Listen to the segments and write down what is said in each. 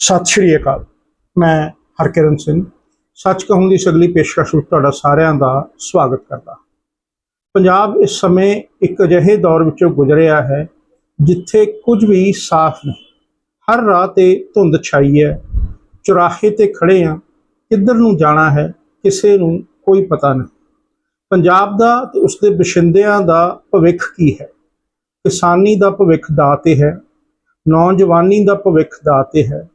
ਸਤਿ ਸ਼੍ਰੀ ਅਕਾਲ। ਮੈਂ ਹਰਕਿਰਨ ਸਿੰਘ। ਸੱਚ ਕਹੂੰ ਦੀ ਸਗਲੀ ਪੇਸ਼ਕਸ਼ ਵਿੱਚ ਤੁਹਾਡਾ ਸਾਰਿਆਂ ਦਾ ਸਵਾਗਤ ਕਰਦਾ ਪੰਜਾਬ ਇਸ ਸਮੇਂ ਇੱਕ ਅਜਿਹੇ ਦੌਰ ਵਿੱਚੋਂ ਗੁਜ਼ਰਿਆ ਹੈ, ਜਿੱਥੇ ਕੁਝ ਵੀ ਸਾਫ਼ ਨਹੀਂ। ਹਰ ਰਾਹ ਤੇ ਧੁੰਦ ਛਾਈ ਹੈ। ਚੁਰਾਹੇ ਤੇ ਖੜੇ ਆ ਕਿੱਧਰ ਨੂੰ ਜਾਣਾ ਹੈ, ਕਿਸੇ ਨੂੰ ਕੋਈ ਪਤਾ ਨਹੀਂ। ਪੰਜਾਬ ਦਾ ਤੇ ਉਸਦੇ ਬਸ਼ਿੰਦਿਆਂ ਦਾ ਭਵਿੱਖ ਕੀ ਹੈ? ਕਿਸਾਨੀ ਦਾ ਭਵਿੱਖ ਦਾ ਤੇ ਹੈ। ਨੌਜਵਾਨੀ ਦਾ ਭਵਿੱਖ ਦਾ ਤੇ ਹੈ।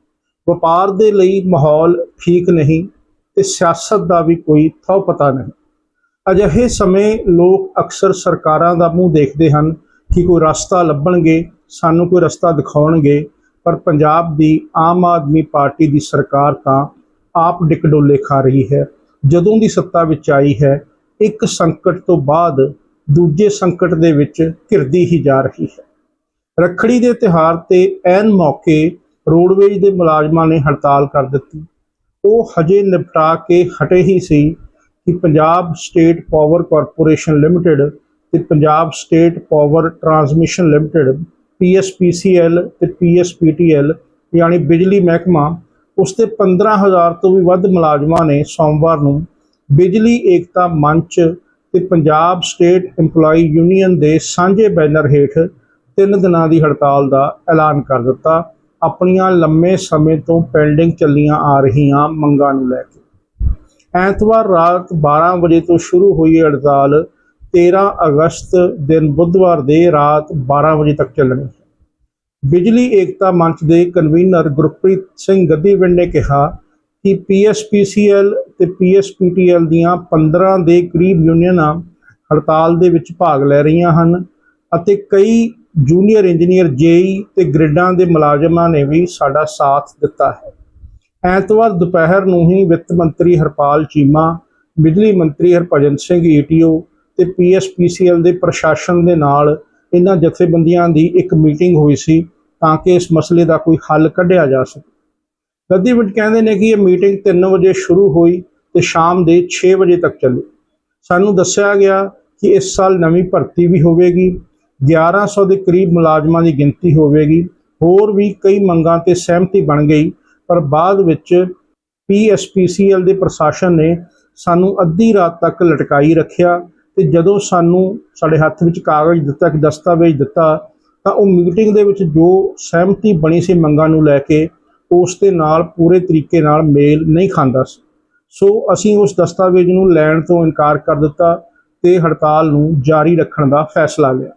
ਵਪਾਰ ਦੇ ਲਈ ਮਾਹੌਲ ਠੀਕ ਨਹੀਂ ਤੇ ਸਿਆਸਤ ਦਾ ਵੀ ਕੋਈ ਥੋ ਪਤਾ ਨਹੀਂ। ਅਜਿਹੇ ਸਮੇਂ ਲੋਕ ਅਕਸਰ ਸਰਕਾਰਾਂ ਦਾ ਮੂੰਹ ਦੇਖਦੇ ਹਨ ਕਿ ਕੋਈ ਰਸਤਾ ਲੱਭਣਗੇ, ਸਾਨੂੰ ਕੋਈ ਰਸਤਾ ਦਿਖਾਉਣਗੇ, ਪਰ ਪੰਜਾਬ ਦੀ ਆਮ ਆਦਮੀ ਪਾਰਟੀ ਦੀ ਸਰਕਾਰ ਤਾਂ ਆਪ ਡਿਕਡੋਲੇ ਖਾ ਰਹੀ ਹੈ। ਜਦੋਂ ਦੀ ਸੱਤਾ ਵਿੱਚ ਆਈ ਹੈ, ਇੱਕ ਸੰਕਟ ਤੋਂ ਬਾਅਦ ਦੂਜੇ ਸੰਕਟ ਦੇ ਵਿੱਚ ਘਿਰਦੀ ਹੀ ਜਾ ਰਹੀ ਹੈ। ਰੱਖੜੀ ਦੇ ਤਿਹਾਰ ਤੇ ਐਨ ਮੌਕੇ ਰੋਡਵੇਜ ਦੇ ਮੁਲਾਜ਼ਮਾਂ ਨੇ ਹੜਤਾਲ ਕਰ ਦਿੱਤੀ। ਉਹ ਹਜੇ ਨਿਪਟਾ ਕੇ ਹਟੇ ਹੀ ਸੀ ਕਿ Punjab state power corporation limited ਤੇ Punjab state power transmission limited PSPCL ਤੇ ਪੀਐਸਪੀਟੀਐਲ ਯਾਨੀ ਬਿਜਲੀ ਮਹਿਕਮਾ, ਉਸ ਤੇ 15000 ਤੋਂ ਵੀ ਵੱਧ ਮੁਲਾਜ਼ਮਾਂ ਨੇ ਸੋਮਵਾਰ ਨੂੰ ਬਿਜਲੀ ਏਕਤਾ ਮੰਚ ਤੇ ਪੰਜਾਬ ਸਟੇਟ EMPLOYE ਯੂਨੀਅਨ ਦੇ ਸਾਂਝੇ ਬੈਨਰ ਹੇਠ ਤਿੰਨ ਦਿਨਾਂ ਦੀ ਹੜਤਾਲ ਦਾ ਐਲਾਨ ਕਰ ਦਿੱਤਾ। ਆਪਣੀਆਂ ਲੰਮੇ ਸਮੇਂ ਤੋਂ ਪੈਂਡਿੰਗ ਚੱਲੀਆਂ ਆ ਰਹੀਆਂ ਮੰਗਾਂ ਨੂੰ ਲੈ ਕੇ। ਐਤਵਾਰ ਰਾਤ 12 ਵਜੇ ਤੋਂ ਸ਼ੁਰੂ ਹੋਈ ਹੜਤਾਲ 13 ਅਗਸਤ ਦਿਨ ਬੁੱਧਵਾਰ ਦੇ ਰਾਤ 12 ਵਜੇ ਤੱਕ ਚੱਲਣੀ ਬਿਜਲੀ ਏਕਤਾ ਮੰਚ ਦੇ ਕਨਵੀਨਰ ਗੁਰਪ੍ਰੀਤ ਸਿੰਘ ਗੱਦੀਵਿੰਡ ਨੇ ਕਿਹਾ ਕਿ ਪੀਐਸਪੀਸੀਐਲ ਤੇ ਪੀਐਸਪੀਟੀਐਲ ਦੀਆਂ 15 ਦੇ ਕਰੀਬ ਯੂਨੀਅਨਾਂ ਹੜਤਾਲ ਦੇ ਵਿੱਚ ਭਾਗ ਲੈ ਰਹੀਆਂ ਹਨ ਅਤੇ ਕਈ ਜੂਨੀਅਰ ਇੰਜੀਨੀਅਰ ਜੇਈ ਤੇ ਗ੍ਰਿਡਾਂ ਦੇ ਮੁਲਾਜ਼ਮਾਂ ਨੇ ਵੀ ਸਾਡਾ ਸਾਥ ਦਿੱਤਾ ਹੈ। ਐਤਵਾਰ ਦੁਪਹਿਰ ਨੂੰ ਹੀ ਵਿੱਤ ਮੰਤਰੀ ਹਰਪਾਲ ਚੀਮਾ, ਬਿਜਲੀ ਮੰਤਰੀ ਹਰਭਜਨ ਸਿੰਘ ਈਟੀਓ ਤੇ ਪੀਐਸਪੀਸੀਐਲ ਦੇ ਪ੍ਰਸ਼ਾਸਨ ਦੇ ਨਾਲ ਇਹਨਾਂ ਜਥੇਬੰਦੀਆਂ ਦੀ ਇੱਕ ਮੀਟਿੰਗ ਹੋਈ ਸੀ ਤਾਂ ਕਿ ਇਸ ਮਸਲੇ ਦਾ ਕੋਈ ਹੱਲ ਕੱਢਿਆ ਜਾ ਸਕੇ। ਗੱਦੀਵਿੰਡ ਕਹਿੰਦੇ ਨੇ ਕਿ ਇਹ ਮੀਟਿੰਗ 3 ਵਜੇ ਸ਼ੁਰੂ ਹੋਈ ਤੇ ਸ਼ਾਮ ਦੇ 6 ਵਜੇ ਤੱਕ ਚੱਲੀ। ਸਾਨੂੰ ਦੱਸਿਆ ਗਿਆ ਕਿ ਇਸ ਸਾਲ ਨਵੀਂ ਭਰਤੀ ਵੀ ਹੋਵੇਗੀ 1100 ਦੇ ਕਰੀਬ ਮੁਲਾਜ਼ਮਾਂ ਦੀ ਗਿਣਤੀ ਹੋਵੇਗੀ। ਹੋਰ ਵੀ ਕਈ ਮੰਗਾਂ ਤੇ ਸਹਿਮਤੀ ਬਣ ਗਈ, ਪਰ ਬਾਅਦ ਵਿੱਚ ਪੀਐਸਪੀਸੀਐਲ ਦੇ ਪ੍ਰਸ਼ਾਸਨ ਨੇ ਸਾਨੂੰ ਅੱਧੀ ਰਾਤ ਤੱਕ ਲਟਕਾਈ ਰੱਖਿਆ ਤੇ ਜਦੋਂ ਸਾਨੂੰ ਸਾਡੇ ਹੱਥ ਵਿੱਚ ਕਾਗਜ਼ ਦਿੱਤਾ ਕਿ ਦਸਤਾਵੇਜ਼ ਦਿੱਤਾ, ਤਾਂ ਉਹ ਮੀਟਿੰਗ ਦੇ ਵਿੱਚ ਜੋ ਸਹਿਮਤੀ ਬਣੀ ਸੀ ਮੰਗਾਂ ਨੂੰ ਲੈ ਕੇ, ਉਸ ਦੇ ਨਾਲ ਪੂਰੇ ਤਰੀਕੇ ਨਾਲ ਮੇਲ ਨਹੀਂ ਖਾਂਦਾ ਸੀ। ਸੋ ਅਸੀਂ ਉਸ ਦਸਤਾਵੇਜ਼ ਨੂੰ ਲੈਣ ਤੋਂ ਇਨਕਾਰ ਕਰ ਦਿੱਤਾ ਤੇ ਹੜਤਾਲ ਨੂੰ ਜਾਰੀ ਰੱਖਣ ਦਾ ਫੈਸਲਾ ਲਿਆ।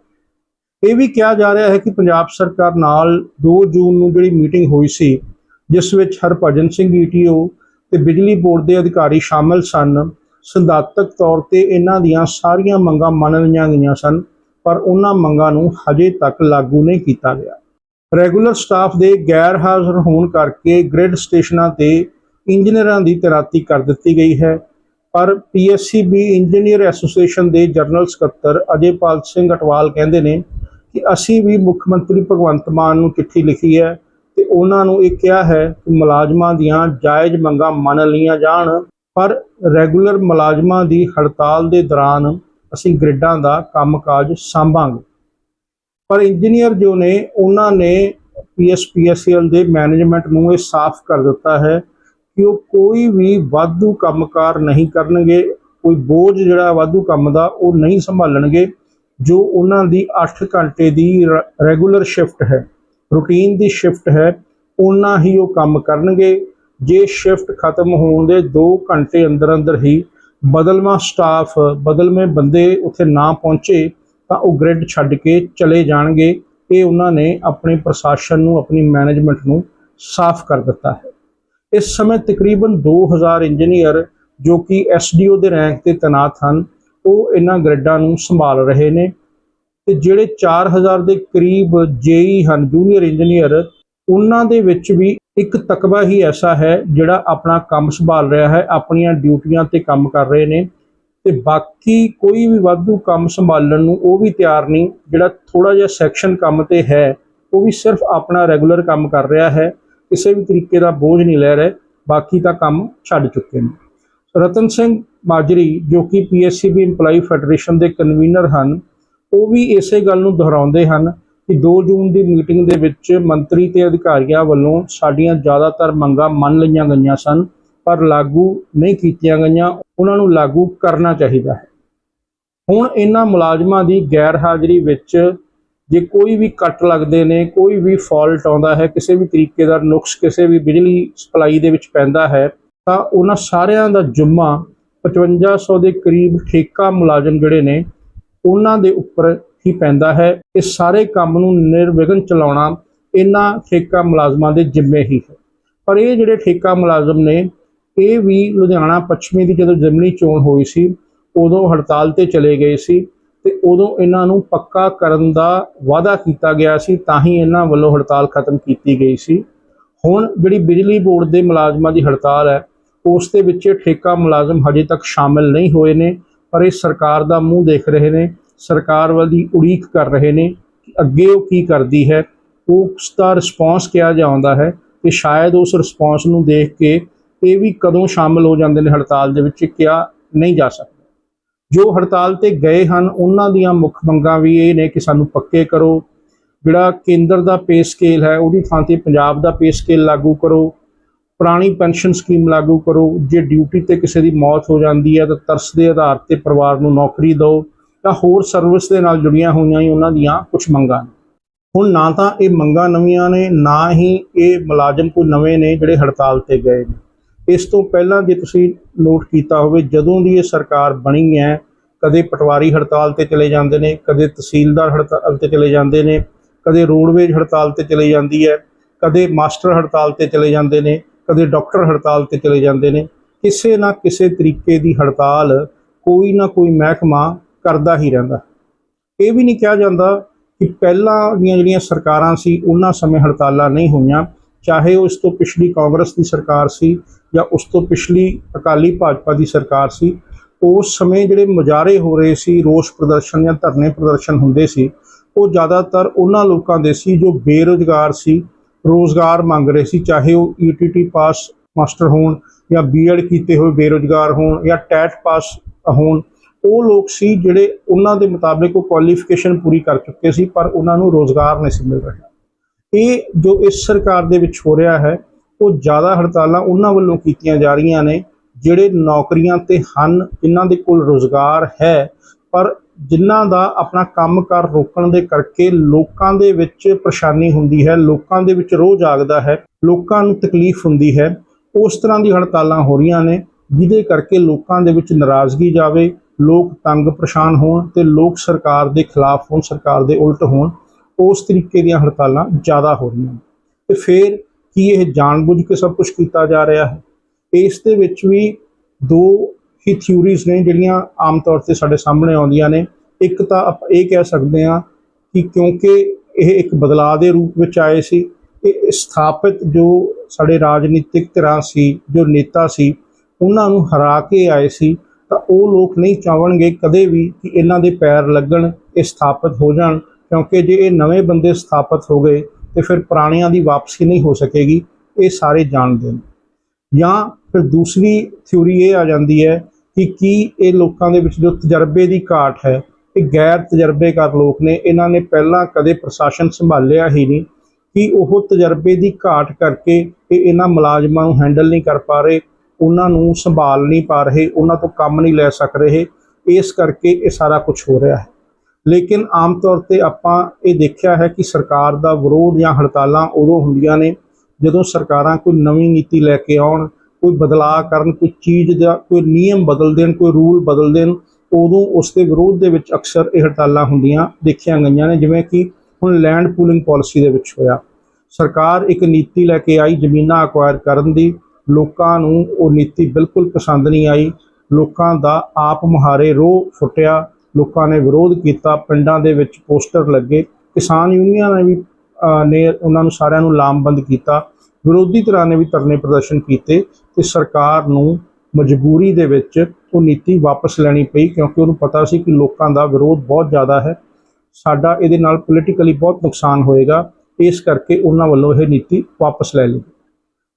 ਇਹ ਵੀ ਕਿਹਾ ਜਾ ਰਿਹਾ ਹੈ ਕਿ ਪੰਜਾਬ ਸਰਕਾਰ ਨਾਲ 2 ਜੂਨ ਨੂੰ ਜਿਹੜੀ ਮੀਟਿੰਗ ਹੋਈ ਸੀ, ਜਿਸ ਵਿੱਚ ਹਰਭਜਨ ਸਿੰਘ ਈਟੀਓ ਤੇ ਬਿਜਲੀ ਬੋਰਡ ਦੇ ਅਧਿਕਾਰੀ ਸ਼ਾਮਲ ਸਨ ਸਿਧਾਂਤਕ ਤੌਰ ਤੇ ਇਹਨਾਂ ਦੀਆਂ ਸਾਰੀਆਂ ਮੰਗਾਂ ਮੰਨ ਲਈਆਂ ਗਈਆਂ ਸਨ, ਪਰ ਉਹਨਾਂ ਮੰਗਾਂ ਨੂੰ ਹਜੇ ਤੱਕ ਲਾਗੂ ਨਹੀਂ ਕੀਤਾ ਗਿਆ। ਰੈਗੂਲਰ ਸਟਾਫ ਦੇ ਗੈਰ ਹਾਜ਼ਰ ਹੋਣ ਕਰਕੇ ਗ੍ਰਿਡ ਸਟੇਸ਼ਨਾਂ ਤੇ ਇੰਜੀਨੀਅਰਾਂ ਦੀ ਤੈਨਾਤੀ ਕਰ ਦਿੱਤੀ ਗਈ ਹੈ, ਪਰ ਪੀਐਸਸੀਬੀ ਇੰਜੀਨੀਅਰ ਐਸੋਸੀਏਸ਼ਨ ਦੇ ਜਨਰਲ ਸਕੱਤਰ ਅਜੇਪਾਲ ਸਿੰਘ ਅਟਵਾਲ ਕਹਿੰਦੇ ਨੇ ਕਿ ਅਸੀਂ ਵੀ ਮੁੱਖ ਮੰਤਰੀ ਭਗਵੰਤ ਮਾਨ ਨੂੰ ਚਿੱਠੀ ਲਿਖੀ ਹੈ ਤੇ ਉਹਨਾਂ ਨੂੰ ਇਹ ਕਿਹਾ ਹੈ ਕਿ ਮੁਲਾਜ਼ਮਾਂ ਦੀਆਂ ਜਾਇਜ਼ ਮੰਗਾਂ ਮੰਨ ਲਈਆਂ ਜਾਣ, ਪਰ ਰੈਗੂਲਰ ਮੁਲਾਜ਼ਮਾਂ ਦੀ ਹੜਤਾਲ ਦੇ ਦੌਰਾਨ ਅਸੀਂ ਗ੍ਰਿਡਾਂ ਦਾ ਕੰਮਕਾਜ ਸੰਭਾਂਗੇ। ਪਰ ਇੰਜੀਨੀਅਰ ਜੋ ਨੇ, ਉਹਨਾਂ ਨੇ ਪੀਐਸਪੀਐਸਐਲ ਦੇ ਮੈਨੇਜਮੈਂਟ ਨੂੰ ਇਹ ਸਾਫ਼ ਕਰ ਦਿੱਤਾ ਹੈ ਕਿ ਉਹ ਕੋਈ ਵੀ ਵਾਧੂ ਕੰਮਕਾਰ ਨਹੀਂ ਕਰਨਗੇ, ਕੋਈ ਬੋਝ ਜਿਹੜਾ ਵਾਧੂ ਕੰਮ ਦਾ ਉਹ ਨਹੀਂ ਸੰਭਾਲਣਗੇ। ਜੋ ਉਹਨਾਂ ਦੀ 8 ਘੰਟੇ ਦੀ ਰੈਗੂਲਰ ਸ਼ਿਫਟ ਹੈ ਰੂਟੀਨ ਦੀ ਸ਼ਿਫਟ ਹੈ ਉਹਨਾਂ ਹੀ ਉਹ ਕੰਮ ਕਰਨਗੇ। ਜੇ ਸ਼ਿਫਟ ਖਤਮ ਹੋਣ ਦੇ 2 ਘੰਟੇ ਅੰਦਰ ਅੰਦਰ ਹੀ ਬਦਲਵਾਂ ਸਟਾਫ ਬਦਲਵੇਂ ਬੰਦੇ ਉੱਥੇ ਨਾ ਪਹੁੰਚੇ, ਤਾਂ ਉਹ ਗ੍ਰਿਡ ਛੱਡ ਕੇ ਚਲੇ ਜਾਣਗੇ। ਇਹ ਉਹਨਾਂ ਨੇ ਆਪਣੇ ਪ੍ਰਸ਼ਾਸਨ ਨੂੰ, ਆਪਣੀ ਮੈਨੇਜਮੈਂਟ ਨੂੰ ਸਾਫ਼ ਕਰ ਦਿੱਤਾ ਹੈ। ਇਸ ਸਮੇਂ ਤਕਰੀਬਨ 2000 ਇੰਜੀਨੀਅਰ ਜੋ ਕਿ ਐਸਡੀਓ ਦੇ ਰੈਂਕ ਤੇ ਤੈਨਾਤ ਹਨ ਉਹ ਇਹਨਾਂ ਗ੍ਰਿਡਾਂ ਨੂੰ ਸੰਭਾਲ ਰਹੇ ਨੇ ਤੇ ਜਿਹੜੇ 4000 ਦੇ ਕਰੀਬ ਜੇਈ ਹਨ, ਜੂਨੀਅਰ ਇੰਜੀਨੀਅਰ, ਉਹਨਾਂ ਦੇ ਵਿੱਚ ਵੀ ਇੱਕ ਤਕਬਾ ਹੀ ਐਸਾ ਹੈ ਜਿਹੜਾ ਆਪਣਾ ਕੰਮ ਸੰਭਾਲ ਰਿਹਾ ਹੈ, ਆਪਣੀਆਂ ਡਿਊਟੀਆਂ ਤੇ ਕੰਮ ਕਰ ਰਹੇ ਨੇ ਤੇ ਬਾਕੀ ਕੋਈ ਵੀ ਵਾਧੂ ਕੰਮ ਸੰਭਾਲਣ ਨੂੰ ਉਹ ਵੀ ਤਿਆਰ ਨਹੀਂ, ਜਿਹੜਾ ਥੋੜਾ ਜਿਹਾ ਸੈਕਸ਼ਨ ਕੰਮ ਤੇ ਹੈ, ਉਹ ਵੀ ਸਿਰਫ ਆਪਣਾ ਰੈਗੂਲਰ ਕੰਮ ਕਰ ਰਿਹਾ ਹੈ, ਕਿਸੇ ਵੀ ਤਰੀਕੇ ਦਾ ਬੋਝ ਨਹੀਂ ਲੈ ਰਿਹਾ, ਬਾਕੀ ਤਾਂ ਕੰਮ ਛੱਡ ਚੁੱਕੇ ਨੇ। ਰਤਨ ਸਿੰਘ ਮਾਜਰੀ, ਜੋ ਕਿ ਪੀਐਸਸੀਬੀ EMPLOYE ਫੈਡਰੇਸ਼ਨ ਦੇ ਕਨਵੀਨਰ ਹਨ, ਉਹ ਵੀ ਇਸੇ ਗੱਲ ਨੂੰ ਦੁਹਰਾਉਂਦੇ ਹਨ ਕਿ 2 ਜੂਨ ਦੀ ਮੀਟਿੰਗ ਦੇ ਵਿੱਚ ਮੰਤਰੀ ਤੇ ਅਧਿਕਾਰੀਆਂ ਵੱਲੋਂ ਸਾਡੀਆਂ ਜ਼ਿਆਦਾਤਰ ਮੰਗਾਂ ਮੰਨ ਲਈਆਂ ਗਈਆਂ ਸਨ, ਪਰ ਲਾਗੂ ਨਹੀਂ ਕੀਤੀਆਂ ਗਈਆਂ। ਉਹਨਾਂ ਨੂੰ ਲਾਗੂ ਕਰਨਾ ਚਾਹੀਦਾ ਹੈ। ਹੁਣ ਇਹਨਾਂ ਮੁਲਾਜ਼ਮਾਂ ਦੀ ਗੈਰ ਹਾਜ਼ਰੀ ਵਿੱਚ ਜੇ ਕੋਈ ਵੀ ਕੱਟ ਲੱਗਦੇ ਨੇ, ਕੋਈ ਵੀ ਫਾਲਟ ਆਉਂਦਾ ਹੈ, ਕਿਸੇ ਵੀ ਤਰੀਕੇ ਦਾ ਨੁਕਸ, ਕਿਸੇ ਵੀ ਬਿਜਲੀ ਸਪਲਾਈ ਦੇ ਵਿੱਚ ਪੈਂਦਾ ਹੈ, ਤਾਂ ਉਹਨਾਂ ਸਾਰਿਆਂ ਦਾ ਜੁਮਾ 5500 ਦੇ ਕਰੀਬ ਠੇਕਾ ਮੁਲਾਜ਼ਮ ਜਿਹੜੇ ਨੇ, ਉਹਨਾਂ ਦੇ ਉੱਪਰ ਹੀ ਪੈਂਦਾ ਹੈ। ਇਹ ਸਾਰੇ ਕੰਮ ਨੂੰ ਨਿਰਵਿਘਨ ਚਲਾਉਣਾ ਇਹਨਾਂ ਠੇਕਾ ਮੁਲਾਜ਼ਮਾਂ ਦੇ ਜ਼ਿੰਮੇ ਹੀ ਹੈ। ਪਰ ਇਹ ਜਿਹੜੇ ਠੇਕਾ ਮੁਲਾਜ਼ਮ ਨੇ, ਇਹ ਵੀ ਲੁਧਿਆਣਾ ਪੱਛਮੀ ਦੀ ਜਦੋਂ ਜ਼ਿਮਨੀ ਚੋਣ ਹੋਈ ਸੀ, ਉਦੋਂ ਹੜਤਾਲ ਤੇ ਚਲੇ ਗਏ ਸੀ ਤੇ ਉਦੋਂ ਇਹਨਾਂ ਨੂੰ ਪੱਕਾ ਕਰਨ ਦਾ ਵਾਅਦਾ ਕੀਤਾ ਗਿਆ ਸੀ, ਤਾਂ ਹੀ ਇਹਨਾਂ ਵੱਲੋਂ ਹੜਤਾਲ ਖਤਮ ਕੀਤੀ ਗਈ ਸੀ। ਹੁਣ ਜਿਹੜੀ ਬਿਜਲੀ ਬੋਰਡ ਦੇ ਮੁਲਾਜ਼ਮਾਂ ਦੀ ਹੜਤਾਲ ਹੈ ਉਸ ਦੇ ਵਿੱਚ ਠੇਕਾ ਮੁਲਾਜ਼ਮ ਹਜੇ ਤੱਕ ਸ਼ਾਮਿਲ ਨਹੀਂ ਹੋਏ ਨੇ, ਪਰ ਇਹ ਸਰਕਾਰ ਦਾ ਮੂੰਹ ਦੇਖ ਰਹੇ ਨੇ, ਸਰਕਾਰ ਵੱਲ ਉਡੀਕ ਕਰ ਰਹੇ ਨੇ ਕਿ ਅੱਗੇ ਉਹ ਕੀ ਕਰਦੀ ਹੈ ਉਸ ਦਾ ਰਿਸਪੌਂਸ ਕਿਹਾ ਜਾਂਦਾ ਹੈ ਤੇ ਸ਼ਾਇਦ ਉਸ ਰਿਸਪੌਂਸ ਨੂੰ ਦੇਖ ਕੇ ਇਹ ਵੀ ਕਦੋਂ ਸ਼ਾਮਿਲ ਹੋ ਜਾਂਦੇ ਨੇ ਹੜਤਾਲ ਦੇ ਵਿੱਚ ਕਿਹਾ ਨਹੀਂ ਜਾ ਸਕਦਾ। ਜੋ ਹੜਤਾਲ ਤੇ ਗਏ ਹਨ, ਉਹਨਾਂ ਦੀਆਂ ਮੁੱਖ ਮੰਗਾਂ ਵੀ ਇਹ ਨੇ ਕਿ ਸਾਨੂੰ ਪੱਕੇ ਕਰੋ, ਜਿਹੜਾ ਕੇਂਦਰ ਦਾ ਪੇ ਸਕੇਲ ਹੈ, ਉਹਦੀ ਥਾਂ ਤੇ ਪੰਜਾਬ ਦਾ ਪੇ ਸਕੇਲ ਲਾਗੂ ਕਰੋ ਪੁਰਾਣੀ ਪੈਨਸ਼ਨ ਸਕੀਮ ਲਾਗੂ ਕਰੋ। ਜੇ ਡਿਊਟੀ ਤੇ ਕਿਸੇ ਦੀ ਮੌਤ ਹੋ ਜਾਂਦੀ ਹੈ ਤਾਂ ਤਰਸ ਦੇ ਆਧਾਰ ਤੇ ਪਰਿਵਾਰ ਨੂੰ ਨੌਕਰੀ ਦਿਓ। ਤਾਂ ਹੋਰ ਸਰਵਿਸ ਦੇ ਨਾਲ ਜੁੜੀਆਂ ਹੋਈਆਂ ਹੀ ਉਹਨਾਂ ਦੀਆਂ ਕੁਝ ਮੰਗਾਂ ਹੁਣ ਨਾ ਤਾਂ ਇਹ ਮੰਗਾਂ ਨਵੀਆਂ ਨੇ, ਨਾ ਹੀ ਇਹ ਮੁਲਾਜ਼ਮ ਕੋਈ ਨਵੇਂ ਨੇ ਜਿਹੜੇ ਹੜਤਾਲ ਤੇ ਗਏ ਨੇ। ਇਸ ਤੋਂ ਪਹਿਲਾਂ ਜੇ ਤੁਸੀਂ ਨੋਟ ਕੀਤਾ ਹੋਵੇ, ਜਦੋਂ ਦੀ ਇਹ ਸਰਕਾਰ ਬਣੀ ਹੈ, ਕਦੇ ਪਟਵਾਰੀ ਹੜਤਾਲ ਤੇ ਚਲੇ ਜਾਂਦੇ ਨੇ, ਕਦੇ ਤਹਿਸੀਲਦਾਰ ਹੜਤਾਲ ਤੇ ਚਲੇ ਜਾਂਦੇ ਨੇ, ਕਦੇ ਰੋਡਵੇਜ ਹੜਤਾਲ ਤੇ ਚਲੇ ਜਾਂਦੀ ਹੈ, ਕਦੇ ਮਾਸਟਰ ਹੜਤਾਲ ਤੇ ਚਲੇ ਜਾਂਦੇ ਨੇ ਕਦੇ ਡਾਕਟਰ ਹੜਤਾਲ ਤੇ ਚਲੇ ਜਾਂਦੇ ਨੇ, ਕਿਸੇ ਨਾ ਕਿਸੇ ਤਰੀਕੇ ਦੀ ਹੜਤਾਲ ਕੋਈ ਨਾ ਕੋਈ ਮਹਿਕਮਾ ਕਰਦਾ ਹੀ ਰਹਿੰਦਾ। ਇਹ ਵੀ ਨਹੀਂ ਕਿਹਾ ਜਾਂਦਾ ਕਿ ਪਹਿਲਾਂ ਦੀਆਂ ਜਿਹੜੀਆਂ ਸਰਕਾਰਾਂ ਸੀ, ਉਹਨਾਂ ਸਮੇਂ ਹੜਤਾਲਾਂ ਨਹੀਂ ਹੋਈਆਂ। ਚਾਹੇ ਉਸ ਤੋਂ ਪਿਛਲੀ ਕਾਂਗਰਸ ਦੀ ਸਰਕਾਰ ਸੀ ਜਾਂ ਉਸ ਤੋਂ ਪਿਛਲੀ ਅਕਾਲੀ ਭਾਜਪਾ ਦੀ ਸਰਕਾਰ ਸੀ, ਉਸ ਸਮੇਂ ਜਿਹੜੇ ਮੁਜ਼ਾਹਰੇ ਹੋ ਰਹੇ ਸੀ, ਰੋਸ ਪ੍ਰਦਰਸ਼ਨ ਜਾਂ ਧਰਨੇ ਪ੍ਰਦਰਸ਼ਨ ਹੁੰਦੇ ਸੀ, ਉਹ ਜ਼ਿਆਦਾਤਰ ਉਹਨਾਂ ਲੋਕਾਂ ਦੇ ਸੀ ਜੋ ਬੇਰੁਜ਼ਗਾਰ ਸੀ ਰੋਜ਼ਗਾਰ ਮੰਗ ਰਹੇ ਸੀ, ਚਾਹੇ ਉਹ ਈਟੀਟੀ ਪਾਸ ਮਾਸਟਰ ਹੋਣ ਜਾਂ ਬੀਐਡ ਕੀਤੇ ਹੋਏ ਬੇਰੁਜ਼ਗਾਰ ਹੋਣ ਜਾਂ ਟੈਟ ਪਾਸ ਹੋਣ, ਉਹ ਲੋਕ ਸੀ ਜਿਹੜੇ ਉਹਨਾਂ ਦੇ ਮੁਤਾਬਿਕ ਉਹ ਕੁਆਲੀਫਿਕੇਸ਼ਨ ਪੂਰੀ ਕਰ ਚੁੱਕੇ ਸੀ, ਪਰ ਉਹਨਾਂ ਨੂੰ ਰੋਜ਼ਗਾਰ ਨਹੀਂ ਸੀ ਮਿਲ ਰਿਹਾ। ਇਹ ਜੋ ਇਸ ਸਰਕਾਰ ਦੇ ਵਿੱਚ ਹੋ ਰਿਹਾ ਹੈ, ਉਹ ਜ਼ਿਆਦਾ ਹੜਤਾਲਾਂ ਉਹਨਾਂ ਵੱਲੋਂ ਕੀਤੀਆਂ ਜਾ ਰਹੀਆਂ ਨੇ, ਜਿਹੜੇ ਨੌਕਰੀਆਂ ਤੇ ਹਨ, ਜਿਨ੍ਹਾਂ ਦੇ ਕੋਲ ਰੋਜ਼ਗਾਰ ਹੈ, ਪਰ ਜਿਨ੍ਹਾਂ ਦਾ ਆਪਣਾ ਕੰਮਕਾਰ ਰੋਕਣ ਦੇ ਕਰਕੇ ਲੋਕਾਂ ਦੇ ਵਿੱਚ ਪਰੇਸ਼ਾਨੀ ਹੁੰਦੀ ਹੈ, ਲੋਕਾਂ ਦੇ ਵਿੱਚ ਰੋਹ ਜਾਗਦਾ ਹੈ, ਲੋਕਾਂ ਨੂੰ ਤਕਲੀਫ ਹੁੰਦੀ ਹੈ, ਉਸ ਤਰ੍ਹਾਂ ਦੀ ਹੜਤਾਲਾਂ ਹੋ ਰਹੀਆਂ ਨੇ, ਜਿਹਦੇ ਕਰਕੇ ਲੋਕਾਂ ਦੇ ਵਿੱਚ ਨਾਰਾਜ਼ਗੀ ਜਾਵੇ, ਲੋਕ ਤੰਗ ਪਰੇਸ਼ਾਨ ਹੋਣ ਤੇ ਲੋਕ ਸਰਕਾਰ ਦੇ ਖਿਲਾਫ ਹੋਣ, ਸਰਕਾਰ ਦੇ ਉਲਟ ਹੋਣ, ਉਸ ਤਰੀਕੇ ਦੀਆਂ ਹੜਤਾਲਾਂ ਜ਼ਿਆਦਾ ਹੋ ਰਹੀਆਂ ਨੇ। ਤੇ ਫਿਰ ਕੀ ਇਹ ਜਾਣਬੁੱਝ ਕੇ ਸਭ ਕੁਝ ਕੀਤਾ ਜਾ ਰਿਹਾ ਹੈ? ਇਸ ਦੇ ਵਿੱਚ ਵੀ ਦੋ ਹੀ ਥਿਊਰੀਜ਼ ਨੇ ਜਿਹੜੀਆਂ ਆਮ ਤੌਰ ਤੇ ਸਾਡੇ ਸਾਹਮਣੇ ਆਉਂਦੀਆਂ ਨੇ। ਇੱਕ ਤਾਂ ਆਪਾਂ ਇਹ ਕਹਿ ਸਕਦੇ ਹਾਂ ਕਿ ਕਿਉਂਕਿ ਇਹ ਇੱਕ ਬਦਲਾਅ ਦੇ ਰੂਪ ਵਿੱਚ ਆਏ ਸੀ, ਇਹ ਸਥਾਪਿਤ ਜੋ ਸਾਡੇ ਰਾਜਨੀਤਿਕ ਧਿਰਾਂ ਸੀ, ਜੋ ਨੇਤਾ ਸੀ, ਉਹਨਾਂ ਨੂੰ ਹਰਾ ਕੇ ਆਏ ਸੀ, ਤਾਂ ਉਹ ਲੋਕ ਨਹੀਂ ਚਾਹਣਗੇ ਕਦੇ ਵੀ ਕਿ ਇਹਨਾਂ ਦੇ ਪੈਰ ਲੱਗਣ, ਇਹ ਸਥਾਪਿਤ ਹੋ ਜਾਣ, ਕਿਉਂਕਿ ਜੇ ਇਹ ਨਵੇਂ ਬੰਦੇ ਸਥਾਪਿਤ ਹੋ ਗਏ, ਤੇ ਫਿਰ ਪੁਰਾਣਿਆਂ ਦੀ ਵਾਪਸੀ ਨਹੀਂ ਹੋ ਸਕੇਗੀ, ਇਹ ਸਾਰੇ ਜਾਣਦੇ ਨੇ। ਜਾਂ ਫਿਰ ਦੂਸਰੀ ਥਿਊਰੀ ਇਹ ਆ ਜਾਂਦੀ ਹੈ ਕਿ ਕੀ ਇਹ ਲੋਕਾਂ ਦੇ ਵਿੱਚ ਜੋ ਤਜਰਬੇ ਦੀ ਘਾਟ ਹੈ, ਇਹ ਗੈਰ ਤਜਰਬੇਕਾਰ ਲੋਕ ਨੇ, ਇਹਨਾਂ ਨੇ ਪਹਿਲਾਂ ਕਦੇ ਪ੍ਰਸ਼ਾਸਨ ਸੰਭਾਲਿਆ ਹੀ ਨਹੀਂ ਕਿ ਉਹ ਤਜਰਬੇ ਦੀ ਘਾਟ ਕਰਕੇ ਇਹ ਇਹਨਾਂ ਮੁਲਾਜ਼ਮਾਂ ਨੂੰ ਹੈਂਡਲ ਨਹੀਂ ਕਰ ਪਾ ਰਹੇ, ਉਹਨਾਂ ਨੂੰ ਸੰਭਾਲ ਨਹੀਂ ਪਾ ਰਹੇ, ਉਹਨਾਂ ਤੋਂ ਕੰਮ ਨਹੀਂ ਲੈ ਸਕ ਰਹੇ, ਇਸ ਕਰਕੇ ਇਹ ਸਾਰਾ ਕੁਝ ਹੋ ਰਿਹਾ ਹੈ। ਲੇਕਿਨ ਆਮ ਤੌਰ ਤੇ ਆਪਾਂ ਇਹ ਦੇਖਿਆ ਹੈ ਕਿ ਸਰਕਾਰ ਦਾ ਵਿਰੋਧ ਜਾਂ ਹੜਤਾਲਾਂ ਉਦੋਂ ਹੁੰਦੀਆਂ ਨੇ ਜਦੋਂ ਸਰਕਾਰਾਂ ਕੋਈ ਨਵੀਂ ਨੀਤੀ ਲੈ ਕੇ ਆਉਣ ਕੋਈ ਬਦਲਾਅ ਕਰਨ, ਕੋਈ ਚੀਜ਼ ਦਾ ਕੋਈ ਨਿਯਮ ਬਦਲ ਦੇਣ, ਕੋਈ ਰੂਲ ਬਦਲ ਦੇਣ, ਉਦੋਂ ਉਸ ਦੇ ਵਿਰੋਧ ਦੇ ਵਿੱਚ ਅਕਸਰ ਇਹ ਹੜਤਾਲਾਂ ਹੁੰਦੀਆਂ ਦੇਖੀਆਂ ਗਈਆਂ ਨੇ, ਜਿਵੇਂ ਕਿ ਹੁਣ ਲੈਂਡ ਪੂਲਿੰਗ ਪਾਲਿਸੀ ਦੇ ਵਿੱਚ ਹੋਇਆ। ਸਰਕਾਰ ਇੱਕ ਨੀਤੀ ਲੈ ਕੇ ਆਈ ਜ਼ਮੀਨਾਂ ਅਕਵਾਇਰ ਕਰਨ ਦੀ। ਲੋਕਾਂ ਨੂੰ ਉਹ ਨੀਤੀ ਬਿਲਕੁਲ ਪਸੰਦ ਨਹੀਂ ਆਈ। ਲੋਕਾਂ ਦਾ ਆਪ ਮੁਹਾਰੇ ਰੋਹ ਫੁੱਟਿਆ। ਲੋਕਾਂ ਨੇ ਵਿਰੋਧ ਕੀਤਾ। ਪਿੰਡਾਂ ਦੇ ਵਿੱਚ ਪੋਸਟਰ ਲੱਗੇ। ਕਿਸਾਨ ਯੂਨੀਅਨਾਂ ਨੇ ਵੀ ਨੇ ਉਹਨਾਂ ਨੂੰ ਸਾਰਿਆਂ ਨੂੰ ਲਾਮਬੰਦ ਕੀਤਾ। ਵਿਰੋਧੀ ਧਿਰਾਂ ਨੇ ਵੀ ਧਰਨੇ ਪ੍ਰਦਰਸ਼ਨ ਕੀਤੇ ਤੇ ਸਰਕਾਰ ਨੂੰ ਮਜਬੂਰੀ ਦੇ ਵਿੱਚ ਉਹ ਨੀਤੀ ਵਾਪਸ ਲੈਣੀ ਪਈ ਕਿਉਂਕਿ ਉਹਨੂੰ ਪਤਾ ਸੀ ਕਿ ਲੋਕਾਂ ਦਾ ਵਿਰੋਧ ਬਹੁਤ ਜ਼ਿਆਦਾ ਹੈ। ਸਾਡਾ ਇਹਦੇ ਨਾਲ ਪੋਲੀਟੀਕਲੀ ਬਹੁਤ ਨੁਕਸਾਨ ਹੋਏਗਾ। ਇਸ ਕਰਕੇ ਉਹਨਾਂ ਵੱਲੋਂ ਇਹ ਨੀਤੀ ਵਾਪਸ ਲੈ ਲਈ।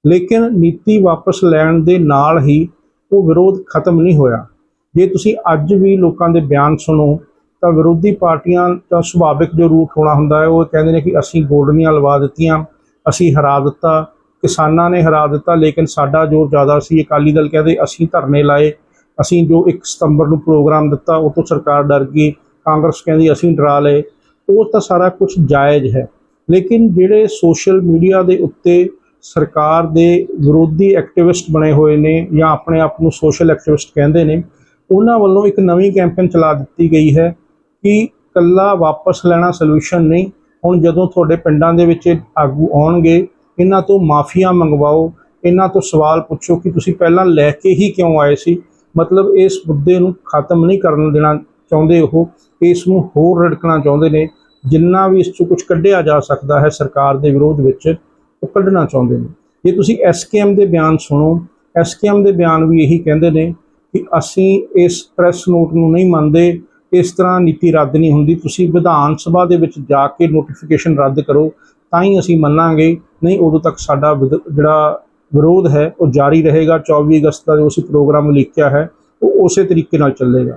ਲੇਕਿਨ ਨੀਤੀ ਵਾਪਸ ਲੈਣ ਦੇ ਨਾਲ ਹੀ ਉਹ ਵਿਰੋਧ ਖਤਮ ਨਹੀਂ ਹੋਇਆ। ਜੇ ਤੁਸੀਂ ਅੱਜ ਵੀ ਲੋਕਾਂ ਦੇ ਬਿਆਨ ਸੁਣੋ, ਤਾਂ ਵਿਰੋਧੀ ਪਾਰਟੀਆਂ ਦਾ ਸੁਭਾਵਿਕ ਜੋ ਰੂਟ ਹੋਣਾ ਹੁੰਦਾ ਹੈ, ਉਹ ਕਹਿੰਦੇ ਨੇ ਕਿ ਅਸੀਂ ਗੋਲਡੀਆਂ ਲਵਾ ਦਿੱਤੀਆਂ, ਅਸੀਂ ਹਰਾ ਦਿੱਤਾ ਕਿਸਾਨਾਂ ਨੇ ਹਰਾ ਦਿੱਤਾ, ਲੇਕਿਨ ਸਾਡਾ ਜ਼ੋਰ ਜ਼ਿਆਦਾ ਸੀ। ਅਕਾਲੀ ਦਲ ਕਹਿੰਦੇ, ਅਸੀਂ ਧਰਨੇ ਲਾਏ, ਅਸੀਂ ਜੋ 1 ਸਤੰਬਰ ਨੂੰ ਪ੍ਰੋਗਰਾਮ ਦਿੱਤਾ, ਉਹ ਤੋਂ ਸਰਕਾਰ ਡਰ ਗਈ। ਕਾਂਗਰਸ ਕਹਿੰਦੀ, ਅਸੀਂ ਡਰਾ ਲਏ। ਉਹ ਤਾਂ ਸਾਰਾ ਕੁਝ ਜਾਇਜ਼ ਹੈ। ਲੇਕਿਨ ਜਿਹੜੇ ਸੋਸ਼ਲ ਮੀਡੀਆ ਦੇ ਉੱਤੇ ਸਰਕਾਰ ਦੇ ਵਿਰੋਧੀ ਐਕਟਿਵਿਸਟ ਬਣੇ ਹੋਏ ਨੇ ਜਾਂ ਆਪਣੇ ਆਪ ਨੂੰ ਸੋਸ਼ਲ ਐਕਟਿਵਿਸਟ ਕਹਿੰਦੇ ਨੇ, ਉਹਨਾਂ ਵੱਲੋਂ ਇੱਕ ਨਵੀਂ ਕੈਂਪੇਨ ਚਲਾ ਦਿੱਤੀ ਗਈ ਹੈ ਕਿ ਕੱਲਾ ਵਾਪਸ ਲੈਣਾ ਸੋਲੂਸ਼ਨ ਨਹੀਂ। ਹੁਣ ਜਦੋਂ ਤੁਹਾਡੇ ਪਿੰਡਾਂ ਦੇ ਵਿੱਚ ਆਗੂ ਆਉਣਗੇ ਇਹਨਾਂ ਤੋਂ ਮਾਫੀਆਂ ਮੰਗਵਾਓ, ਇਹਨਾਂ ਤੋਂ ਸਵਾਲ ਪੁੱਛੋ ਕਿ ਤੁਸੀਂ ਪਹਿਲਾਂ ਲੈ ਕੇ ਹੀ ਕਿਉਂ ਆਏ ਸੀ? ਮਤਲਬ ਇਸ ਮੁੱਦੇ ਨੂੰ ਖਤਮ ਨਹੀਂ ਕਰਨ ਦੇਣਾ ਚਾਹੁੰਦੇ ਉਹ, ਇਸ ਨੂੰ ਹੋਰ ਰੜਕਣਾ ਚਾਹੁੰਦੇ ਨੇ, ਜਿੰਨਾ ਵੀ ਇਸ 'ਚੋਂ ਕੁਝ ਕੱਢਿਆ ਜਾ ਸਕਦਾ ਹੈ ਸਰਕਾਰ ਦੇ ਵਿਰੋਧ ਵਿੱਚ, ਉਹ ਕੱਢਣਾ ਚਾਹੁੰਦੇ ਨੇ। ਜੇ ਤੁਸੀਂ ਐਸਕੇਐਮ ਦੇ ਬਿਆਨ ਸੁਣੋ ਐਸਕੇਐਮ ਦੇ ਬਿਆਨ ਵੀ ਇਹੀ ਕਹਿੰਦੇ ਨੇ ਕਿ ਅਸੀਂ ਇਸ ਪ੍ਰੈਸ ਨੋਟ ਨੂੰ ਨਹੀਂ ਮੰਨਦੇ, ਇਸ ਤਰ੍ਹਾਂ ਨੀਤੀ ਰੱਦ ਨਹੀਂ ਹੁੰਦੀ, ਤੁਸੀਂ ਵਿਧਾਨ ਸਭਾ ਦੇ ਵਿੱਚ ਜਾ ਕੇ ਨੋਟੀਫਿਕੇਸ਼ਨ ਰੱਦ ਕਰੋ, ਤਾਂ ਹੀ ਅਸੀਂ ਮੰਨਾਂਗੇ। ਨਹੀਂ, ਉਦੋਂ ਤੱਕ ਸਾਡਾ ਵਿਦ- ਜਿਹੜਾ ਵਿਰੋਧ ਹੈ, ਉਹ ਜਾਰੀ ਰਹੇਗਾ। 24 ਅਗਸਤ ਦਾ ਜੋ ਅਸੀਂ ਪ੍ਰੋਗਰਾਮ ਲਿਖਿਆ ਹੈ, ਉਹ ਉਸੇ ਤਰੀਕੇ ਨਾਲ ਚੱਲੇਗਾ।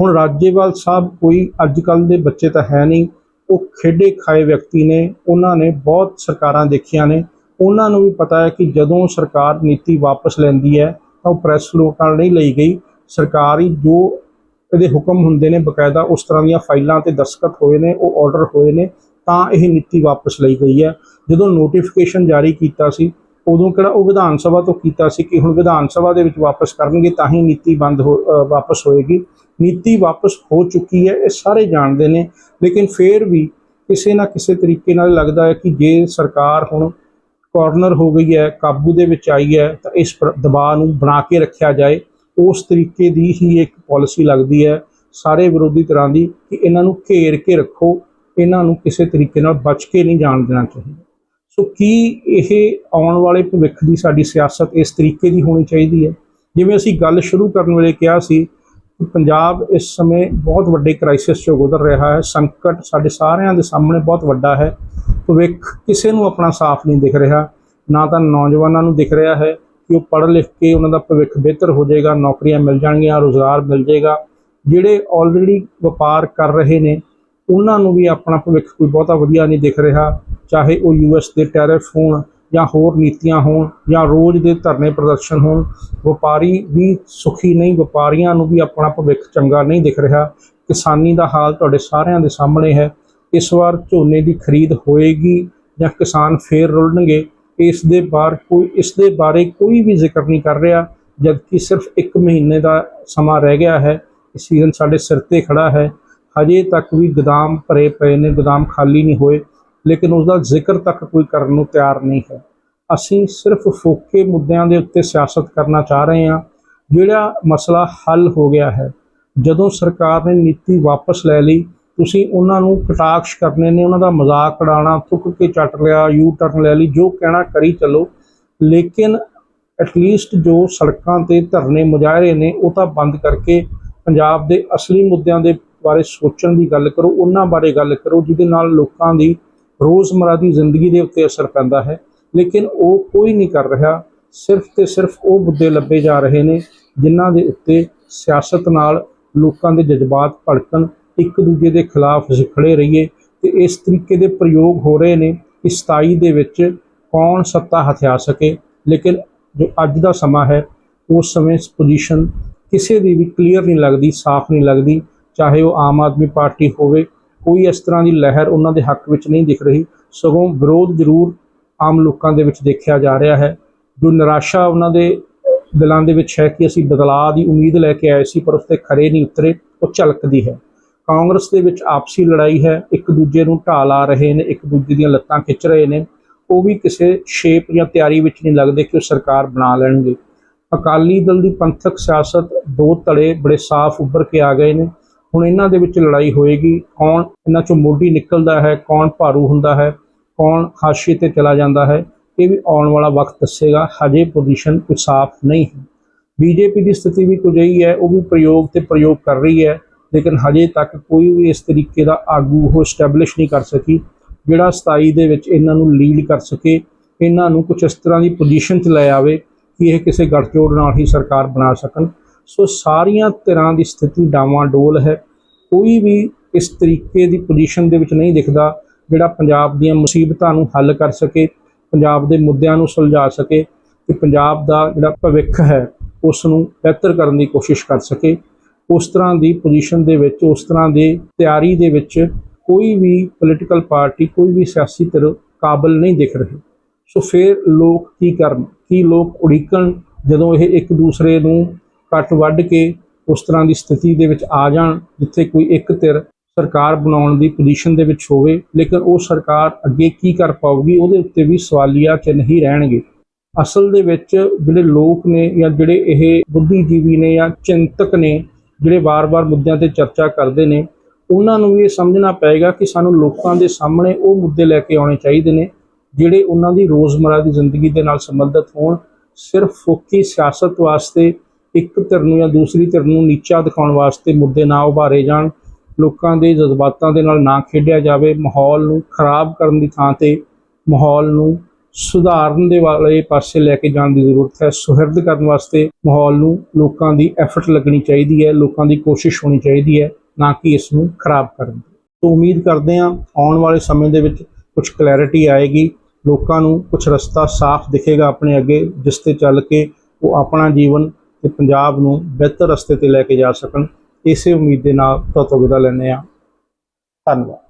ਹੁਣ ਰਾਜੇਵਾਲ ਸਾਹਿਬ ਕੋਈ ਅੱਜ ਕੱਲ ਦੇ ਬੱਚੇ ਤਾਂ ਹੈ ਨਹੀਂ। ਉਹ ਖੇਡੇ ਖਾਏ ਵਿਅਕਤੀ ਨੇ, ਉਹਨਾਂ ਨੇ ਬਹੁਤ ਸਰਕਾਰਾਂ ਦੇਖੀਆਂ ਨੇ। ਉਹਨਾਂ ਨੂੰ ਵੀ ਪਤਾ ਹੈ ਕਿ ਜਦੋਂ ਸਰਕਾਰ ਨੀਤੀ ਵਾਪਸ ਲੈਂਦੀ ਹੈ, ਤਾਂ ਉਹ ਪ੍ਰੈਸ ਨੋਟ ਨਾਲ ਨਹੀਂ ਲਈ ਗਈ। ਸਰਕਾਰੀ ਜੋ ਇਹਦੇ ਹੁਕਮ ਹੁੰਦੇ ਨੇ ਬਕਾਇਦਾ, ਉਸ ਤਰ੍ਹਾਂ ਦੀਆਂ ਫਾਈਲਾਂ ਤੇ ਦਸਤਖਤ ਹੋਏ ਨੇ, ਉਹ ਆਰਡਰ ਹੋਏ ਨੇ। ਤਾਂ ਇਹ ਨੀਤੀ ਵਾਪਸ ਲਈ ਗਈ ਹੈ। ਜਦੋਂ ਨੋਟੀਫਿਕੇਸ਼ਨ ਜਾਰੀ ਕੀਤਾ ਸੀ, ਉਦੋਂ ਕਿਹੜਾ ਉਹ ਵਿਧਾਨ ਸਭਾ ਤੋਂ ਕੀਤਾ ਸੀ ਕਿ ਹੁਣ ਵਿਧਾਨ ਸਭਾ ਦੇ ਵਿੱਚ ਵਾਪਸ ਕਰਨਗੇ, ਤਾਂ ਹੀ ਨੀਤੀ ਬੰਦ ਹੋ ਵਾਪਸ ਹੋਏਗੀ। ਨੀਤੀ ਵਾਪਸ ਹੋ ਚੁੱਕੀ ਹੈ, ਇਹ ਸਾਰੇ ਜਾਣਦੇ ਨੇ। ਲੇਕਿਨ ਫਿਰ ਵੀ ਕਿਸੇ ਨਾ ਕਿਸੇ ਤਰੀਕੇ ਨਾਲ ਲੱਗਦਾ ਹੈ ਕਿ ਜੇ ਸਰਕਾਰ ਹੁਣ ਕਾਰਨਰ ਹੋ ਗਈ ਹੈ, ਕਾਬੂ ਦੇ ਵਿੱਚ ਆਈ ਹੈ, ਤਾਂ ਇਸ ਦਬਾਅ ਨੂੰ ਬਣਾ ਕੇ ਰੱਖਿਆ ਜਾਏ। ਉਸ ਤਰੀਕੇ ਦੀ ਹੀ ਇੱਕ ਪਾਲਿਸੀ ਲੱਗਦੀ ਹੈ ਸਾਰੇ ਵਿਰੋਧੀ ਤਰ੍ਹਾਂ ਦੀ ਕਿ ਇਹਨਾਂ ਨੂੰ ਘੇਰ ਕੇ ਰੱਖੋ। ਇਹਨਾਂ ਨੂੰ ਕਿਸੇ ਤਰੀਕੇ ਨਾਲ ਬਚ ਕੇ ਨਹੀਂ ਜਾਣ ਦੇਣਾ ਚਾਹੀਦਾ। ਸੋ ਕੀ ਇਹ ਆਉਣ ਵਾਲੇ ਭਵਿੱਖ ਦੀ ਸਾਡੀ ਸਿਆਸਤ ਇਸ ਤਰੀਕੇ ਦੀ ਹੋਣੀ ਚਾਹੀਦੀ ਹੈ? ਜਿਵੇਂ ਅਸੀਂ ਗੱਲ ਸ਼ੁਰੂ ਕਰਨ ਵੇਲੇ ਕਿਹਾ ਸੀ ਕਿ ਪੰਜਾਬ ਇਸ ਸਮੇਂ ਬਹੁਤ ਵੱਡੇ ਕ੍ਰਾਈਸਿਸ ਚੋਂ ਗੁਜ਼ਰ ਰਿਹਾ ਹੈ, ਸੰਕਟ ਸਾਡੇ ਸਾਰਿਆਂ ਦੇ ਸਾਹਮਣੇ ਬਹੁਤ ਵੱਡਾ ਹੈ। ਭਵਿੱਖ ਕਿਸੇ ਨੂੰ ਆਪਣਾ ਸਾਫ਼ ਨਹੀਂ ਦਿਖ ਰਿਹਾ, ਨਾ ਤਾਂ ਨੌਜਵਾਨਾਂ ਨੂੰ ਦਿਖ ਰਿਹਾ ਹੈ ਕਿ ਉਹ ਪੜ੍ਹ ਲਿਖ ਕੇ ਉਹਨਾਂ ਦਾ ਭਵਿੱਖ ਬਿਹਤਰ ਹੋ ਜਾਏਗਾ, ਨੌਕਰੀਆਂ ਮਿਲ ਜਾਣਗੀਆਂ, ਰੋਜ਼ਗਾਰ ਮਿਲ ਜਾਏਗਾ। ਜਿਹੜੇ ਆਲਰੇਡੀ ਵਪਾਰ ਕਰ ਰਹੇ ਨੇ ਉਹਨਾਂ ਨੂੰ ਵੀ ਆਪਣਾ ਭਵਿੱਖ ਕੋਈ ਬਹੁਤਾ ਵਧੀਆ ਨਹੀਂ ਦਿਖ ਰਿਹਾ, ਚਾਹੇ ਉਹ ਯੂਐਸ ਦੇ ਟੈਰਿਫ ਹੋਣ ਜਾਂ ਹੋਰ ਨੀਤੀਆਂ ਹੋਣ ਜਾਂ ਰੋਜ਼ ਦੇ ਧਰਨੇ ਪ੍ਰਦਰਸ਼ਨ ਹੋਣ, ਵਪਾਰੀ ਵੀ ਸੁਖੀ ਨਹੀਂ, ਵਪਾਰੀਆਂ ਨੂੰ ਵੀ ਆਪਣਾ ਭਵਿੱਖ ਚੰਗਾ ਨਹੀਂ ਦਿਖ ਰਿਹਾ। ਕਿਸਾਨੀ ਦਾ ਹਾਲ ਤੁਹਾਡੇ ਸਾਰਿਆਂ ਦੇ ਸਾਹਮਣੇ ਹੈ। ਇਸ ਵਾਰ ਝੋਨੇ ਦੀ ਖਰੀਦ ਹੋਏਗੀ ਜਾਂ ਕਿਸਾਨ ਫੇਰ ਰੁਲਣਗੇ, ਇਸ ਦੇ ਬਾਰੇ ਕੋਈ, ਇਸ ਦੇ ਬਾਰੇ ਕੋਈ ਵੀ ਜ਼ਿਕਰ ਨਹੀਂ ਕਰ ਰਿਹਾ, ਜਦਕਿ ਸਿਰਫ 1 ਮਹੀਨੇ ਦਾ ਸਮਾਂ ਰਹਿ ਗਿਆ ਹੈ। ਸੀਜ਼ਨ ਸਾਡੇ ਸਿਰ ਤੇ ਖੜਾ ਹੈ। ਅਜੇ ਤੱਕ ਵੀ ਗੋਦਾਮ ਭਰੇ ਪਏ ਨੇ, ਗੋਦਾਮ ਖਾਲੀ ਨਹੀਂ ਹੋਏ, ਲੇਕਿਨ ਉਸ ਦਾ ਜ਼ਿਕਰ ਤੱਕ ਕੋਈ ਕਰਨ ਨੂੰ ਤਿਆਰ ਨਹੀਂ ਹੈ। ਅਸੀਂ ਸਿਰਫ ਫੋਕੇ ਮੁੱਦਿਆਂ ਦੇ ਉੱਤੇ ਸਿਆਸਤ ਕਰਨਾ ਚਾਹ ਰਹੇ ਹਾਂ, ਜਿਹੜਾ ਮਸਲਾ ਹੱਲ ਹੋ ਗਿਆ ਹੈ। ਜਦੋਂ ਸਰਕਾਰ ਨੇ ਨੀਤੀ ਵਾਪਸ ਲੈ ਲਈ, ਤੁਸੀਂ ਉਹਨਾਂ ਨੂੰ ਕਟਾਕਸ਼ ਕਰਨੇ ਨੇ, ਉਹਨਾਂ ਦਾ ਮਜ਼ਾਕ ਉਡਾਉਣਾ, ਥੁੱਕ ਕੇ ਚੱਟ ਲਿਆ, ਯੂ ਟਰਨ ਲੈ ਲਈ, ਜੋ ਕਹਿਣਾ ਕਰੀ ਚੱਲੋ, ਲੇਕਿਨ ਐਟਲੀਸਟ ਜੋ ਸੜਕਾਂ ਤੇ ਧਰਨੇ ਮੁਜ਼ਾਹਰੇ ਨੇ, ਉਹ ਤਾਂ ਬੰਦ ਕਰਕੇ ਪੰਜਾਬ ਦੇ ਅਸਲੀ ਮੁੱਦਿਆਂ ਦੇ ਬਾਰੇ ਸੋਚਣ ਦੀ ਗੱਲ ਕਰੋ, ਉਹਨਾਂ ਬਾਰੇ ਗੱਲ ਕਰੋ, ਜਿਹਦੇ ਨਾਲ ਲੋਕਾਂ ਦੀ ਰੋਜ਼ਮਰਾ ਦੀ ਜ਼ਿੰਦਗੀ ਦੇ ਉੱਤੇ ਅਸਰ ਪੈਂਦਾ ਹੈ। ਲੇਕਿਨ ਉਹ ਕੋਈ ਨਹੀਂ ਕਰ ਰਿਹਾ। ਸਿਰਫ ਤੇ ਸਿਰਫ ਉਹ ਮੁੱਦੇ ਲੱਭੇ ਜਾ ਰਹੇ ਨੇ, ਜਿਨ੍ਹਾਂ ਦੇ ਉੱਤੇ ਸਿਆਸਤ ਨਾਲ ਲੋਕਾਂ ਦੇ ਜਜ਼ਬਾਤ ਭੜਕਣ, ਇੱਕ ਦੂਜੇ ਦੇ ਖਿਲਾਫ ਅਸੀਂ ਖੜੇ ਰਹੀਏ ਤੇ ਇਸ ਤਰੀਕੇ ਦੇ ਪ੍ਰਯੋਗ ਹੋ ਰਹੇ ਨੇ ਕਿ 27 ਦੇ ਵਿੱਚ ਕੌਣ ਸੱਤਾ ਹਥਿਆ ਸਕੇ। ਲੇਕਿਨ ਜੋ ਅੱਜ ਦਾ ਸਮਾਂ ਹੈ, ਉਸ ਸਮੇਂ ਪੋਜੀਸ਼ਨ ਕਿਸੇ ਦੀ ਵੀ ਕਲੀਅਰ ਨਹੀਂ ਲੱਗਦੀ, ਸਾਫ਼ ਨਹੀਂ ਲੱਗਦੀ। ਚਾਹੇ ਉਹ ਆਮ ਆਦਮੀ ਪਾਰਟੀ ਹੋਵੇ, ਕੋਈ ਇਸ ਤਰ੍ਹਾਂ ਦੀ ਲਹਿਰ ਉਹਨਾਂ ਦੇ ਹੱਕ ਵਿੱਚ ਨਹੀਂ ਦਿਖ ਰਹੀ। ਸਗੋਂ ਵਿਰੋਧ ਜ਼ਰੂਰ ਆਮ ਲੋਕਾਂ ਦੇ ਵਿੱਚ ਦੇਖਿਆ ਜਾ ਰਿਹਾ ਹੈ। ਜੋ ਨਿਰਾਸ਼ਾ ਉਹਨਾਂ ਦੇ ਦਿਲਾਂ ਦੇ ਵਿੱਚ ਹੈ ਕਿ ਅਸੀਂ ਬਦਲਾਅ ਦੀ ਉਮੀਦ ਲੈ ਕੇ ਆਏ ਸੀ, ਪਰ ਉਸ ਤੇ ਖਰੇ ਨਹੀਂ ਉਤਰੇ, ਉਹ ਝਲਕਦੀ ਹੈ। ਕਾਂਗਰਸ ਦੇ ਵਿੱਚ ਆਪਸੀ ਲੜਾਈ ਹੈ, ਇੱਕ ਦੂਜੇ ਨੂੰ ਢਾਲ ਆ ਰਹੇ ਨੇ, ਇੱਕ ਦੂਜੇ ਦੀਆਂ ਲੱਤਾਂ ਖਿੱਚ ਰਹੇ ਨੇ। ਉਹ ਵੀ ਕਿਸੇ ਸ਼ੇਪ ਜਾਂ ਤਿਆਰੀ ਵਿੱਚ ਨਹੀਂ ਲੱਗਦੇ ਕਿ ਉਹ ਸਰਕਾਰ ਬਣਾ ਲੈਣਗੇ। ਅਕਾਲੀ ਦਲ ਦੀ ਪੰਥਕ ਸਿਆਸਤ ਦੋ ਧੜੇ ਬੜੇ ਸਾਫ਼ ਉੱਭਰ ਕੇ ਆ ਗਏ ਨੇ। ਹੁਣ ਇਹਨਾਂ ਦੇ ਵਿੱਚ ਲੜਾਈ ਹੋਏਗੀ, ਕੌਣ ਇਹਨਾਂ ਚੋਂ ਮੋਢੀ ਨਿਕਲਦਾ ਹੈ, ਕੌਣ ਭਾਰੂ ਹੁੰਦਾ ਹੈ, ਕੌਣ ਹਾਸ਼ੀਏ ਤੇ ਚਲਾ ਜਾਂਦਾ ਹੈ, ਇਹ ਵੀ ਆਉਣ ਵਾਲਾ ਵਕਤ ਦੱਸੇਗਾ, ਹਜੇ ਪੋਜੀਸ਼ਨ ਕੁਝ ਸਾਫ਼ ਨਹੀਂ ਹੈ। ਬੀਜੇਪੀ ਦੀ ਸਥਿਤੀ ਵੀ ਕੁਝ ਇਹੀ ਹੈ, ਉਹ ਵੀ ਪ੍ਰਯੋਗ ਤੇ ਪ੍ਰਯੋਗ ਕਰ ਰਹੀ ਹੈ, ਲੇਕਿਨ ਹਜੇ ਤੱਕ ਕੋਈ ਵੀ ਇਸ ਤਰੀਕੇ ਦਾ ਆਗੂ ਉਹ ਸਟੈਬਲਿਸ਼ ਨਹੀਂ ਕਰ ਸਕੀ, ਜਿਹੜਾ 27 ਦੇ ਵਿੱਚ ਇਹਨਾਂ ਨੂੰ ਲੀਡ ਕਰ ਸਕੇ, ਇਹਨਾਂ ਨੂੰ ਕੁਝ ਇਸ ਤਰ੍ਹਾਂ ਦੀ ਪੋਜੀਸ਼ਨ 'ਚ ਲੈ ਆਵੇ ਕਿ ਇਹ ਕਿਸੇ ਗੱਠਜੋੜ ਨਾਲ ਹੀ ਸਰਕਾਰ ਬਣਾ ਸਕਣ। ਸੋ ਸਾਰੀਆਂ ਧਿਰਾਂ ਦੀ ਸਥਿਤੀ ਡਾਵਾਂਡੋਲ ਹੈ। ਕੋਈ ਵੀ ਇਸ ਤਰੀਕੇ ਦੀ ਪੋਜੀਸ਼ਨ ਦੇ ਵਿੱਚ ਨਹੀਂ ਦਿਖਦਾ ਜਿਹੜਾ ਪੰਜਾਬ ਦੀਆਂ ਮੁਸੀਬਤਾਂ ਨੂੰ ਹੱਲ ਕਰ ਸਕੇ, ਪੰਜਾਬ ਦੇ ਮੁੱਦਿਆਂ ਨੂੰ ਸੁਲਝਾ ਸਕੇ ਤੇ ਪੰਜਾਬ ਦਾ ਜਿਹੜਾ ਭਵਿੱਖ ਹੈ, ਉਸ ਨੂੰ ਬਿਹਤਰ ਕਰਨ ਦੀ ਕੋਸ਼ਿਸ਼ ਕਰ ਸਕੇ। ਉਸ ਤਰ੍ਹਾਂ ਦੀ ਪੋਜੀਸ਼ਨ ਦੇ ਵਿੱਚ, ਉਸ ਤਰ੍ਹਾਂ ਦੇ ਤਿਆਰੀ ਦੇ ਵਿੱਚ ਕੋਈ ਵੀ ਪੋਲੀਟੀਕਲ ਪਾਰਟੀ ਕੋਈ ਵੀ ਸਿਆਸੀ ਧਿਰ ਕਾਬਲ ਨਹੀਂ ਦਿਖ ਰਹੀ। ਸੋ ਫਿਰ ਲੋਕ ਕੀ ਕਰਨ, ਕੀ ਲੋਕ ਉਡੀਕਣ ਜਦੋਂ ਇਹ ਇੱਕ ਦੂਸਰੇ ਨੂੰ ਕੱਟ ਵੱਢ ਕੇ ਉਸ ਤਰ੍ਹਾਂ ਦੀ ਸਥਿਤੀ ਦੇ ਵਿੱਚ ਆ ਜਾਣ, ਜਿੱਥੇ ਕੋਈ ਇੱਕ ਧਿਰ ਸਰਕਾਰ ਬਣਾਉਣ ਦੀ ਪੋਜੀਸ਼ਨ ਦੇ ਵਿੱਚ ਹੋਵੇ, ਲੇਕਿਨ ਉਹ ਸਰਕਾਰ ਅੱਗੇ ਕੀ ਕਰ ਪਾਊਗੀ, ਉਹਦੇ ਉੱਤੇ ਵੀ ਸਵਾਲੀਆ ਚਿੰਨ੍ਹ ਹੀ ਰਹਿਣਗੇ। ਅਸਲ ਦੇ ਵਿੱਚ ਜਿਹੜੇ ਲੋਕ ਨੇ ਜਾਂ ਜਿਹੜੇ ਇਹ ਬੁੱਧੀਜੀਵੀ ਨੇ ਜਾਂ ਚਿੰਤਕ ਨੇ, ਜਿਹੜੇ ਵਾਰ-ਵਾਰ ਮੁੱਦਿਆਂ ਤੇ ਚਰਚਾ ਕਰਦੇ ਨੇ, ਉਹਨਾਂ ਨੂੰ ਵੀ ਇਹ ਸਮਝਣਾ ਪਏਗਾ ਕਿ ਸਾਨੂੰ ਲੋਕਾਂ ਦੇ ਸਾਹਮਣੇ ਉਹ ਮੁੱਦੇ ਲੈ ਕੇ ਆਉਣੇ ਚਾਹੀਦੇ ਨੇ, ਜਿਹੜੇ ਉਹਨਾਂ ਦੀ ਰੋਜ਼ਮਰਾ ਦੀ ਜ਼ਿੰਦਗੀ ਦੇ ਨਾਲ ਸੰਬੰਧਿਤ ਹੋਣ, ਸਿਰਫ ਫੋਕੀ ਸਿਆਸਤ ਵਾਸਤੇ ਇੱਕ ਧਿਰ ਨੂੰ ਜਾਂ ਦੂਸਰੀ ਧਿਰ ਨੂੰ ਨੀਚਾ ਦਿਖਾਉਣ ਵਾਸਤੇ ਮੁੱਦੇ ਨਾ ਉਭਾਰੇ ਜਾਣ, ਲੋਕਾਂ ਦੇ ਜਜ਼ਬਾਤਾਂ ਦੇ ਨਾਲ ਨਾ ਖੇਡਿਆ ਜਾਵੇ, ਮਾਹੌਲ ਨੂੰ ਖਰਾਬ ਕਰਨ ਦੀ ਥਾਂ ਤੇ ਮਾਹੌਲ ਨੂੰ ਸੁਧਾਰਨ ਦੇ ਵਾਲੇ ਪਾਸੇ ਲੈ ਕੇ ਜਾਣ ਦੀ ਜ਼ਰੂਰਤ ਹੈ। ਸੁਹਿਰਦ ਕਰਨ ਵਾਸਤੇ ਮਾਹੌਲ ਨੂੰ ਲੋਕਾਂ ਦੀ ਐਫਰਟ ਲੱਗਣੀ ਚਾਹੀਦੀ ਹੈ, ਲੋਕਾਂ ਦੀ ਕੋਸ਼ਿਸ਼ ਹੋਣੀ ਚਾਹੀਦੀ ਹੈ, ਨਾ ਕਿ ਇਸ ਨੂੰ ਖਰਾਬ ਕਰਨ ਦੀ। ਤੋਂ ਉਮੀਦ ਕਰਦੇ ਹਾਂ ਆਉਣ ਵਾਲੇ ਸਮੇਂ ਦੇ ਵਿੱਚ ਕੁਝ ਕਲੈਰਿਟੀ ਆਏਗੀ, ਲੋਕਾਂ ਨੂੰ ਕੁਝ ਰਸਤਾ ਸਾਫ਼ ਦਿਖੇਗਾ ਆਪਣੇ ਅੱਗੇ, ਜਿਸ ਤੇ ਚੱਲ ਕੇ ਉਹ ਆਪਣਾ ਜੀਵਨ ਤੇ ਪੰਜਾਬ ਨੂੰ ਬਿਹਤਰ ਰਸਤੇ ਤੇ ਲੈ ਕੇ ਜਾ ਸਕਣ, ਇਸੇ ਉਮੀਦ ਦੇ ਨਾਲ ਤੁਹਾਤੋਂ ਵਿਦਾ ਲੈਂਦੇ ਹਾਂ। ਧੰਨਵਾਦ।